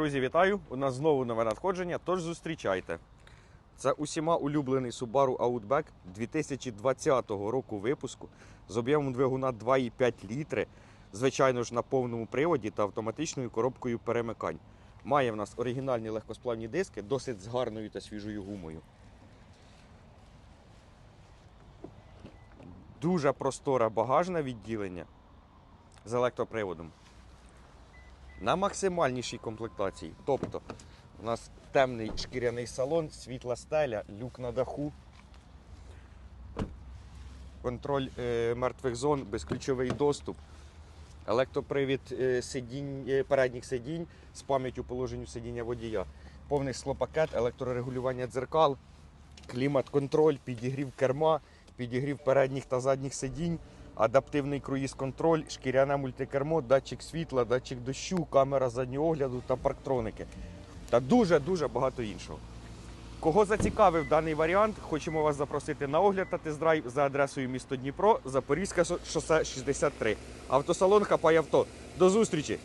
Друзі, вітаю! У нас знову нове надходження, тож зустрічайте. Це усіма улюблений Subaru Outback 2020 року випуску з об'ємом двигуна 2,5 літри, звичайно ж на повному приводі та автоматичною коробкою перемикань. Має в нас оригінальні легкосплавні диски, досить з гарною та свіжою гумою. Дуже просторе багажне відділення з електроприводом на максимальнішій комплектації. Тобто у нас темний шкіряний салон, світла стеля, люк на даху, контроль е, мертвих зон, безключовий доступ, електропривід е, сидінь, е, передніх сидінь з пам'яттю положенню сидіння водія, повний склопакет, електрорегулювання дзеркал, клімат-контроль, підігрів керма, підігрів передніх та задніх сидінь, адаптивний круїз-контроль, шкіряне мультикермо, датчик світла, датчик дощу, камера заднього огляду та парктроники. Та дуже-дуже багато іншого. Кого зацікавив даний варіант, хочемо вас запросити на огляд та тест-драйв за адресою місто Дніпро, Запорізьке шосе 63. Автосалон Хапай авто. До зустрічі!